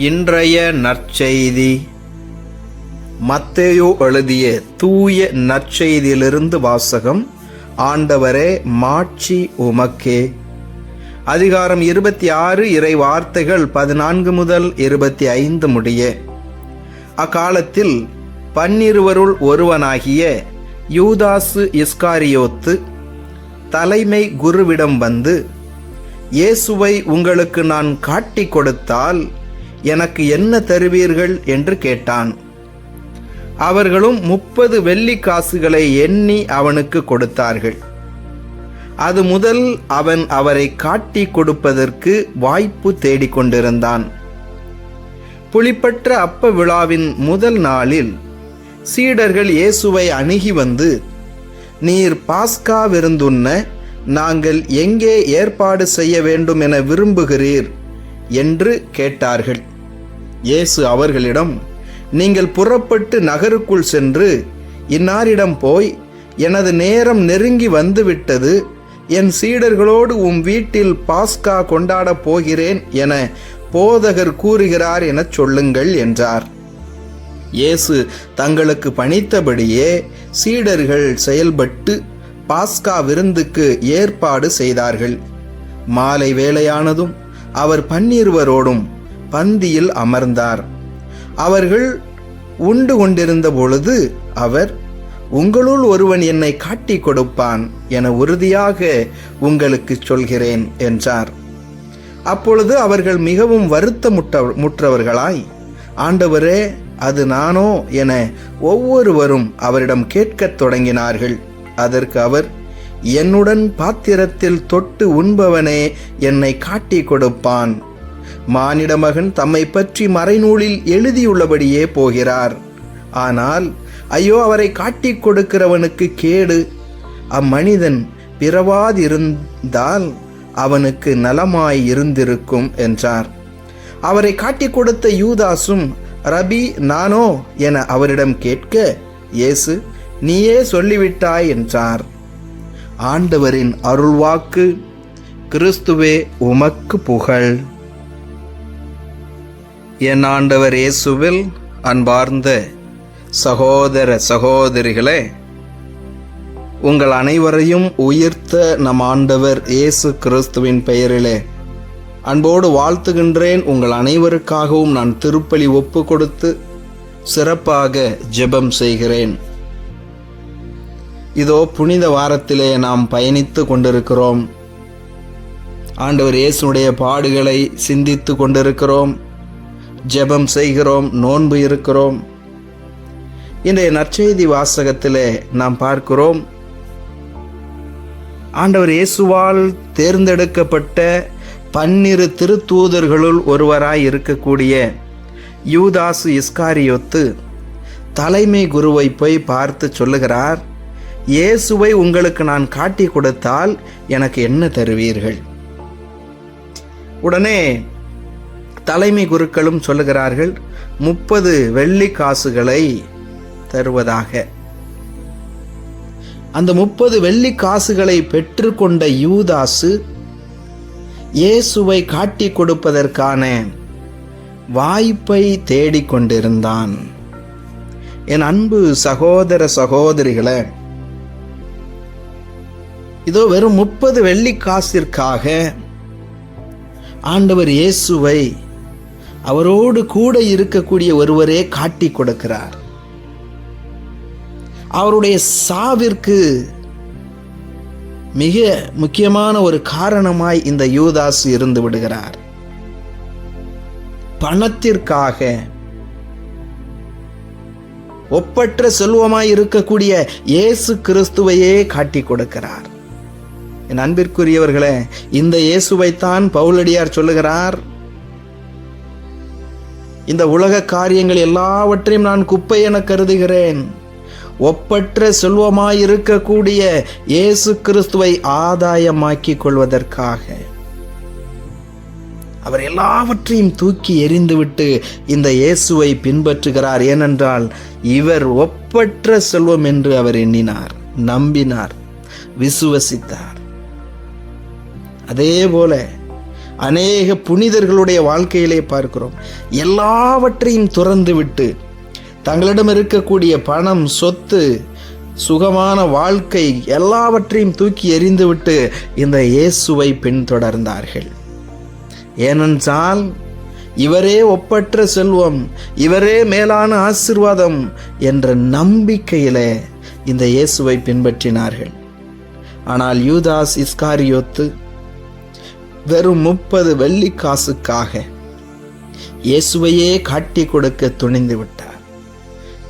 இன்றைய நற்செய்தி. மத்தேயோ எழுதிய தூய நற்செய்தியிலிருந்து வாசகம் ஆண்டவரே மாட்சி உமக்கே. அதிகாரம் இருபத்தி ஆறு இறை வார்த்தைகள் பதினான்கு முதல் இருபத்தி ஐந்து முடிய. அக்காலத்தில் பன்னிருவருள் ஒருவனாகிய யூதாசு இஸ்காரியோத்து தலைமை குருவிடம் வந்து இயேசுவை உங்களுக்கு நான் காட்டிக் கொடுத்தால் எனக்கு என்ன தருவீர்கள் என்று கேட்டான். அவர்களும் முப்பது வெள்ளி காசுகளை எண்ணி அவனுக்கு கொடுத்தார்கள். அது முதல் அவன் அவரை காட்டி கொடுப்பதற்கு வாய்ப்பு தேடிக்கொண்டிருந்தான் புலிப்பற்ற அப்ப விழாவின் முதல் நாளில் சீடர்கள் இயேசுவை அணுகி வந்து நீர் பாஸ்கா விருந்துண்ண நாங்கள் எங்கே ஏற்பாடு செய்ய வேண்டும் என விரும்புகிறீர்? என்று கேட்டார்கள். இயேசு அவர்களிடம் நீங்கள் புறப்பட்டு நகருக்குள் சென்று இன்னாரிடம் போய் எனது நேரம் நெருங்கி வந்துவிட்டது என் சீடர்களோடு உம் வீட்டில் பாஸ்கா கொண்டாடப் போகிறேன் என போதகர் கூறுகிறார் எனச் சொல்லுங்கள் என்றார். இயேசு தங்களுக்கு பணித்தபடியே சீடர்கள் செயல்பட்டு பாஸ்கா விருந்துக்கு ஏற்பாடு செய்தார்கள். மாலை வேளையானதும் அவர் பன்னிருவரோடும் பந்தியில் அமர்ந்தார். அவர்கள் உண்டு கொண்டிருந்த பொழுது அவர் உங்களுள் ஒருவன் என்னை காட்டிக் கொடுப்பான் என உறுதியாக உங்களுக்கு சொல்கிறேன் என்றார். அப்பொழுது அவர்கள் மிகவும் வருத்தமுட்ட முற்றவர்களாய் ஆண்டவரே அது நானோ என ஒவ்வொருவரும் அவரிடம் கேட்கத் தொடங்கினார்கள். அதற்கு அவர் என்னுடன் பாத்திரத்தில் தொட்டு உண்பவனே என்னை காட்டிக் கொடுப்பான் மானிட மகன் தம்மை பற்றி மறைநூலில் எழுதியுள்ளபடியே போகிறார். ஆனால் ஐயோ அவரை காட்டிக் கொடுக்கிறவனுக்கு கேடு. அம்மனிதன் பிறவாதிருந்தால் அவனுக்கு நலமாய் இருந்திருக்கும் என்றார். அவரை காட்டிக் கொடுத்த யூதாசும் ரபி நானோ? என அவரிடம் கேட்க இயேசு நீயே சொல்லிவிட்டாய் என்றார். ஆண்டவரின் அருள்வாக்கு கிறிஸ்துவே உமக்கு புகழ். என் ஆண்டவர் இயேசுவில் அன்பார்ந்த சகோதர சகோதரிகளே உங்கள் அனைவரையும் உயிர்த்த நம் ஆண்டவர் இயேசு கிறிஸ்துவின் பெயரிலே அன்போடு வாழ்த்துகின்றேன். உங்கள் அனைவருக்காகவும் நான் திருப்பலி ஒப்பு கொடுத்து சிறப்பாக ஜெபம் செய்கிறேன். இதோ புனித வாரத்திலே நாம் பயணித்து கொண்டிருக்கிறோம். ஆண்டவர் இயேசுடைய பாடுகளை சிந்தித்து கொண்டிருக்கிறோம். ஜெபம் செய்கிறோம் நோன்பு இருக்கிறோம். இன்றைய நற்செய்தி வாசகத்திலே நாம் பார்க்கிறோம். ஆண்டவர் இயேசுவால் தேர்ந்தெடுக்கப்பட்ட பன்னிரு திருத்தூதர்களுள் ஒருவராய் இருக்கக்கூடிய யூதாசு இஸ்காரியோத்து தலைமை குருவை போய் பார்த்து சொல்லுகிறார் இயேசுவை உங்களுக்கு நான் காட்டி கொடுத்தால் எனக்கு என்ன தருவீர்கள்? உடனே தலைமை குருக்களும் சொல்லுகிறார்கள் முப்பது வெள்ளி காசுகளை தருவதாக. அந்த முப்பது வெள்ளி காசுகளை பெற்றுக்கொண்ட யூதாசு இயேசுவை காட்டி கொடுப்பதற்கான வாய்ப்பை தேடிக்கொண்டிருந்தான் என் அன்பு சகோதர சகோதரிகளை இதோ வெறும் முப்பது வெள்ளி காசிற்காக ஆண்டவர் இயேசுவை அவரோடு கூட இருக்கக்கூடிய ஒருவரே காட்டி கொடுக்கிறார். அவருடைய சாவிற்கு மிக முக்கியமான ஒரு காரணமாய் இந்த யூதாஸ் இருந்து விடுகிறார். பணத்திற்காக ஒப்பற்ற செல்வமாய் இருக்கக்கூடிய இயேசு கிறிஸ்துவையே காட்டி கொடுக்கிறார். என் அன்பிற்குரியவர்களே இந்த இயேசுவைத்தான் பவுலடியார் சொல்லுகிறார். இந்த உலக காரியங்கள் எல்லாவற்றையும் நான் குப்பை என கருதுகிறேன். ஒப்பற்ற செல்வமாயிருக்கக்கூடிய இயேசு கிறிஸ்துவை ஆதாயமாக்கிக் கொள்வதற்காக. அவர் எல்லாவற்றையும் தூக்கி எறிந்துவிட்டு இந்த இயேசுவை பின்பற்றுகிறார். ஏனென்றால் இவர் ஒப்பற்ற செல்வம் என்று அவர் எண்ணினார் நம்பினார் விசுவசித்தார். அதே போல அநேக புனிதர்களுடைய வாழ்க்கையிலே பார்க்கிறோம். எல்லாவற்றையும் துறந்து விட்டு தங்களிடம் இருக்கக்கூடிய பணம் சொத்து சுகமான வாழ்க்கை எல்லாவற்றையும் தூக்கி எறிந்துவிட்டு இந்த இயேசுவை பின்தொடர்ந்தார்கள். ஏனென்றால் இவரே ஒப்பற்ற செல்வம் இவரே மேலான ஆசிர்வாதம் என்ற நம்பிக்கையிலே இந்த இயேசுவை பின்பற்றினார்கள். ஆனால் யூதாஸ் இஸ்காரியோத்து வெறும் முப்பது வெள்ளி காசுக்காக இயேசுவையே காட்டி கொடுக்க துணிந்து விட்டார்.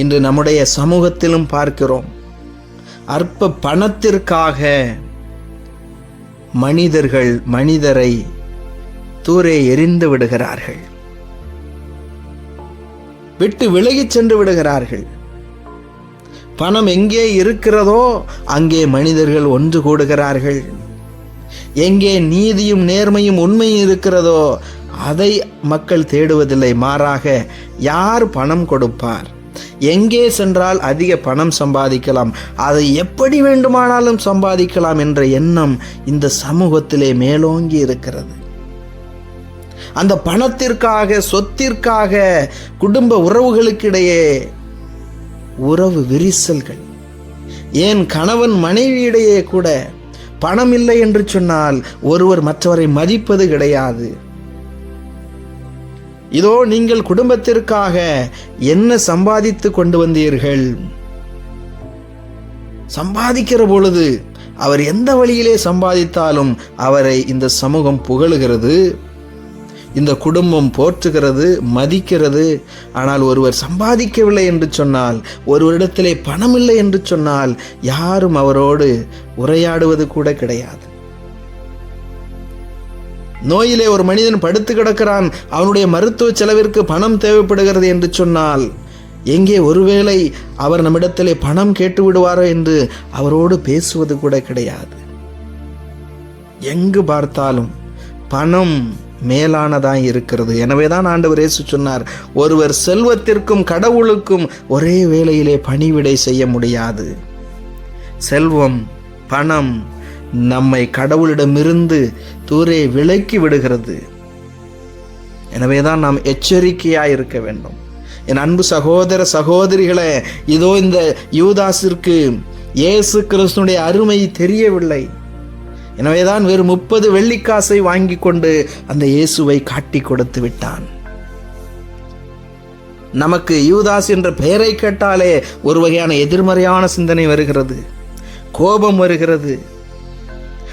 இன்று நம்முடைய சமூகத்திலும் பார்க்கிறோம் அற்ப பணத்திற்காக மனிதர்கள் மனிதரை தூரே எரிந்து விடுகிறார்கள். விட்டு விலகிச் சென்று விடுகிறார்கள். பணம் எங்கே இருக்கிறதோ அங்கே மனிதர்கள் ஒன்று கூடுகிறார்கள். எங்கே நீதியும் நேர்மையும் உண்மையும் இருக்கிறதோ அதை மக்கள் தேடுவதில்லை. மாறாக யார் பணம் கொடுப்பார்? எங்கே சென்றால் அதிக பணம் சம்பாதிக்கலாம்? அதை எப்படி வேண்டுமானாலும் சம்பாதிக்கலாம் என்ற எண்ணம் இந்த சமூகத்திலே மேலோங்கி இருக்கிறது. அந்த பணத்திற்காக சொத்திற்காக குடும்ப உறவுகளுக்கிடையே உறவு விரிசல்கள். ஏன் கணவன் மனைவியிடையே கூட பணம் இல்லை என்று சொன்னால் ஒருவர் மற்றவரை மதிப்பது கிடையாது. இதோ நீங்கள் குடும்பத்திற்காக என்ன சம்பாதித்து கொண்டு வந்தீர்கள்? சம்பாதிக்கிற பொழுது அவர் எந்த வழியிலே சம்பாதித்தாலும் அவரை இந்த சமூகம் புகழுகிறது? இந்த குடும்பம் போற்றுகிறது மதிக்கிறது. ஆனால் ஒருவர் சம்பாதிக்கவில்லை என்று சொன்னால் ஒருவரிடத்திலே பணம் இல்லை என்று சொன்னால் யாரும் அவரோடு உரையாடுவது கூட கிடையாது. நோயிலே ஒரு மனிதன் படுத்து கிடக்கிறான் அவனுடைய மருத்துவ செலவிற்கு பணம் தேவைப்படுகிறது என்று சொன்னால் எங்கே ஒருவேளை அவர் நம்மிடத்திலே பணம் கேட்டு விடுவாரோ என்று அவரோடு பேசுவது கூட கிடையாது. எங்கு பார்த்தாலும் பணம் மேலானதாக இருக்கிறது. எனவே தான் ஆண்டவர் இயேசு சொன்னார் ஒருவர் செல்வத்திற்கும் கடவுளுக்கும் ஒரே வேளையிலே பணிவிடை செய்ய முடியாது. செல்வம் பணம் நம்மை கடவுளிடமிருந்து தூரே விலக்கி விடுகிறது. எனவே தான் நாம் எச்சரிக்கையாக இருக்க வேண்டும். என் அன்பு சகோதர சகோதரிகளே இதோ இந்த யூதாஸிற்கு இயேசு கிறிஸ்துனுடைய அருமை தெரியவில்லை. எனவேதான் வெறும் முப்பது வெள்ளிக்காசை வாங்கி கொண்டு அந்த இயேசுவை காட்டி கொடுத்து விட்டான். நமக்கு யூதாஸ் என்ற பெயரை கேட்டாலே ஒரு வகையான எதிர்மறையான சிந்தனை வருகிறது கோபம் வருகிறது.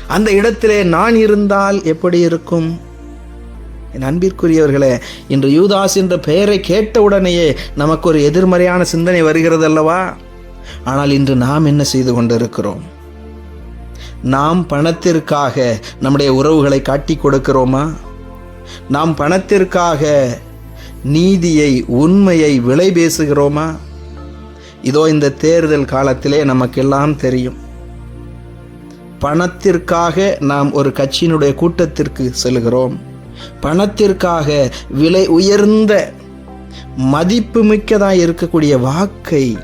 அந்த இடத்திலே நான் இருந்தால் எப்படி இருக்கும்? என் அன்பிற்குரியவர்களே இன்று யூதாஸ் என்ற பெயரை கேட்டவுடனேயே நமக்கு ஒரு எதிர்மறையான சிந்தனை வருகிறது அல்லவா? ஆனால் இன்று நாம் என்ன செய்து கொண்டிருக்கிறோம்? நாம் பணத்திற்காக நம்முடைய உறவுகளை காட்டி கொடுக்கிறோமா? நாம் பணத்திற்காக நீதியை உண்மையை விலை பேசுகிறோமா? இதோ இந்த தேர்தல் காலத்திலே நமக்கெல்லாம் தெரியும். பணத்திற்காக நாம் ஒரு கட்சியினுடைய கூட்டத்திற்கு செல்கிறோம். பணத்திற்காக விலை உயர்ந்த மதிப்புமிக்கதாக இருக்கக்கூடிய வாக்கை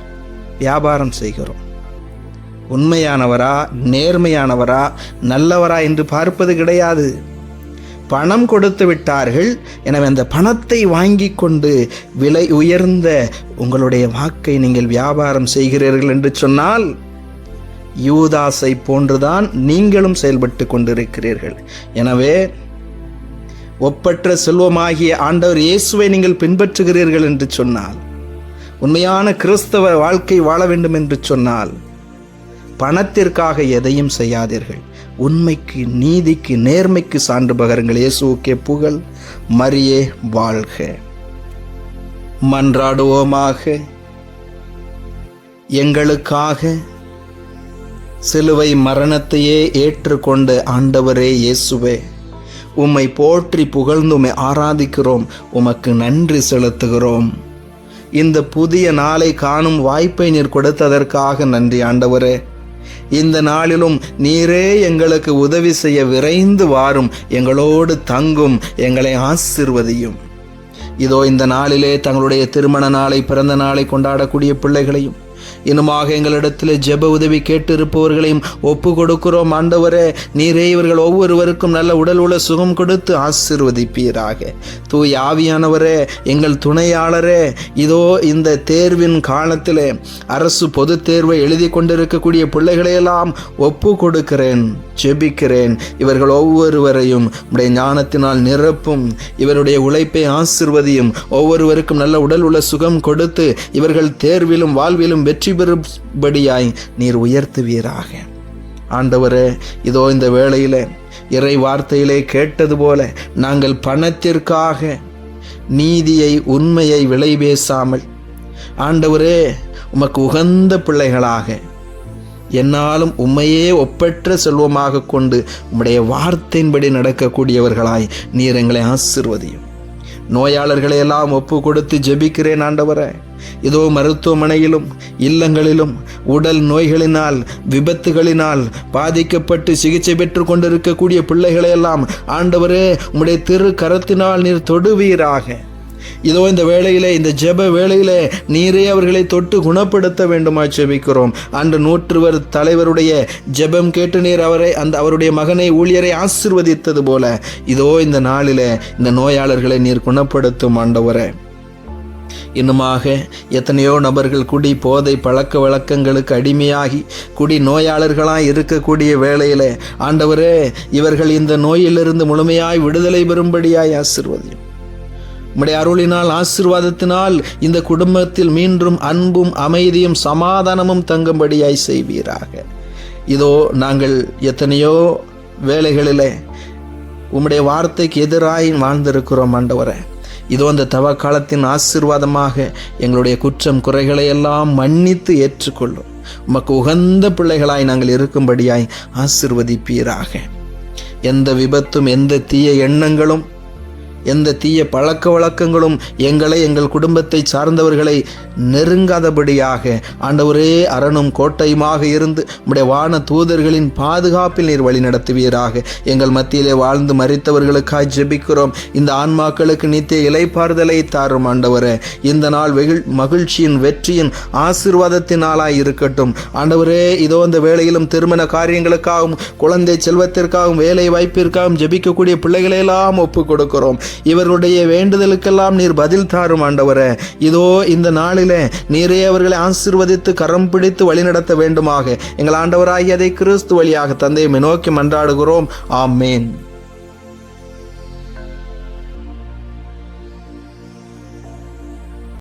வியாபாரம் செய்கிறோம். உண்மையானவரா நேர்மையானவரா நல்லவரா என்று பார்ப்பது கிடையாது. பணம் கொடுத்து விட்டார்கள் எனவே அந்த பணத்தை வாங்கி கொண்டு விலை உயர்ந்த உங்களுடைய வாக்கை நீங்கள் வியாபாரம் செய்கிறீர்கள் என்று சொன்னால் யூதாசை போன்றுதான் நீங்களும் செயல்பட்டு கொண்டிருக்கிறீர்கள். எனவே ஒப்பற்ற செல்வமாகிய ஆண்டவர் இயேசுவை நீங்கள் பின்பற்றுகிறீர்கள் என்று சொன்னால் உண்மையான கிறிஸ்தவ வாழ்க்கை வாழ வேண்டும் என்று சொன்னால் பணத்திற்காக எதையும் செய்யாதீர்கள். உண்மைக்கு நீதிக்கு நேர்மைக்கு சான்று பகருங்கள். இயேசுக்கே புகழ் மரியே வாழ்க. மன்றாடுவோமாக. எங்களுக்காக சிலுவை மரணத்தையே ஏற்றுக்கொண்டு ஆண்டவரே இயேசுவே உம்மை போற்றி புகழ்ந்து உம்மை ஆராதிக்கிறோம். உமக்கு நன்றி செலுத்துகிறோம். இந்த புதிய நாளை காணும் வாய்ப்பை நீர் கொடுத்ததற்காக நன்றி ஆண்டவரே. இந்த நாளிலும் நீரே எங்களுக்கு உதவி செய்ய விரைந்து வாரும். எங்களோடு தங்கும் எங்களை ஆசிர்வதியும். இதோ இந்த நாளிலே தங்களுடைய திருமண நாளை பிறந்த நாளை கொண்டாடக்கூடிய பிள்ளைகளையும் இன்னுமாக எங்களிடத்தில் ஜெப உதவி கேட்டு இருப்பவர்களையும் ஒப்பு கொடுக்கிறோம் ஆண்டவரே நீரே இவர்கள் ஒவ்வொருவருக்கும் நல்ல உடல் உள்ள சுகம் கொடுத்து ஆசிர்வதிப்பீராக. தூய் ஆவியானவரே எங்கள் துணையாளரே இதோ இந்த தேர்வின் காலத்தில் அரசு பொதுத் தேர்வை எழுதி கொண்டிருக்கக்கூடிய பிள்ளைகளையெல்லாம் ஒப்பு கொடுக்கிறேன் ஜெபிக்கிறேன். இவர்கள் ஒவ்வொருவரையும் உடைய ஞானத்தினால் நிரப்பும் இவருடைய உழைப்பை ஆசிர்வதியும் ஒவ்வொருவருக்கும் நல்ல உடல் உள்ள சுகம் கொடுத்து இவர்கள் தேர்விலும் வாழ்விலும் வெற்றி பெறும்படியாய் நீர் உயர்த்துவீராக. ஆண்டவரே இதோ இந்த வேளையில் இறை வார்த்தையிலே கேட்டது போல நாங்கள் பணத்திற்காக நீதியை உண்மையை விலை பேசாமல் ஆண்டவரே உமக்கு உகந்த பிள்ளைகளாக என்னாலும் உம்மையே ஒப்பற்ற செல்வமாக கொண்டு உம்முடைய வார்த்தையின்படி நடக்கக்கூடியவர்களாய் நீர் எங்களை ஆசிர்வதியும். நோயாளர்களை எல்லாம் ஒப்பு கொடுத்து ஜெபிக்கிறேன் ஆண்டவரே. இதோ மருத்துவமனையிலும் இல்லங்களிலும் உடல் நோய்களினால் விபத்துகளினால் பாதிக்கப்பட்டு சிகிச்சை பெற்று கொண்டிருக்கக்கூடிய பிள்ளைகளையெல்லாம் ஆண்டவரே உம்முடைய திரு கரத்தினால் நீர் தொடுவீராக. இதோ இந்த வேளையிலே இந்த ஜெப வேளையிலே நீரே அவர்களை தொட்டு குணப்படுத்த வேண்டுமா ஜெபிக்கிறோம். அன்று நூற்றுவர் தலைவருடைய ஜெபம் கேட்டு நீர் அவரை அந்த அவருடைய மகனை ஊழியரை ஆசிர்வதித்தது போல. இதோ இந்த நாளிலே இந்த நோயாளர்களை நீர் குணப்படுத்தும் ஆண்டவரே. இன்னுமாக எத்தனையோ நபர்கள் குடி போதை பழக்க வழக்கங்களுக்கு அடிமையாகி குடி நோயாளர்களாய் இருக்கக்கூடிய வேளையிலே ஆண்டவரே இவர்கள் இந்த நோயிலிருந்து முழுமையாய் விடுதலை பெறும்படியாய் ஆசிர்வதியும். உம்முடைய அருளினால் ஆசிர்வாதத்தினால் இந்த குடும்பத்தில் மீண்டும் அன்பும் அமைதியும் சமாதானமும் தங்கும்படியாய் செய்வீராக. இதோ நாங்கள் எத்தனையோ வேலைகளிலே உம்முடைய வார்த்தைக்கு எதிராய் வாழ்ந்திருக்கிறோம் ஆண்டவரே. இதோ அந்த தவ காலத்தின் ஆசிர்வாதமாக எங்களுடைய குற்றம் குறைகளை எல்லாம் மன்னித்து ஏற்றுக்கொள்ளும். உமக்கு உகந்த பிள்ளைகளாய் நாங்கள் இருக்கும்படியாய் ஆசிர்வதிப்பீராக. எந்த விபத்தும் எந்த தீய எண்ணங்களும் எந்த தீய பழக்க வழக்கங்களும் எங்களை எங்கள் குடும்பத்தை சார்ந்தவர்களை நெருங்காதபடியாக ஆண்டவரே அரணும் கோட்டையுமாக இருந்து உடைய வான தூதர்களின் பாதுகாப்பில் நீர் வழி நடத்துவீராக. எங்கள் மத்தியிலே வாழ்ந்து மறித்தவர்களுக்காய் ஜெபிக்கிறோம். இந்த ஆன்மாக்களுக்கு நித்திய இலைப்பாறுதலை தாரும் ஆண்டவரே. இந்த நாள் வெகிழ் மகிழ்ச்சியின் வெற்றியின் ஆசீர்வாதத்தின் நாளாய் இருக்கட்டும். ஆண்டவரே இதோ இந்த வேளையிலும் திருமண காரியங்களுக்காகவும் குழந்தை செல்வத்திற்காகவும் வேலை வாய்ப்பிற்காகவும் ஜெபிக்கக்கூடிய பிள்ளைகளையெல்லாம் ஒப்பு கொடுக்கிறோம். இவர்களுடைய வேண்டுதலுக்கெல்லாம் நீர் பதில் தாரும் ஆண்டவரே. இதோ இந்த நாளிலே நீரே அவர்களை ஆசிர்வதித்து கரம் பிடித்து வழிநடத்த வேண்டுமாக. எங்கள் ஆண்டவராகியதை கிறிஸ்து வழியாக தந்தையுமே நோக்கி மன்றாடுகிறோம். ஆமேன்.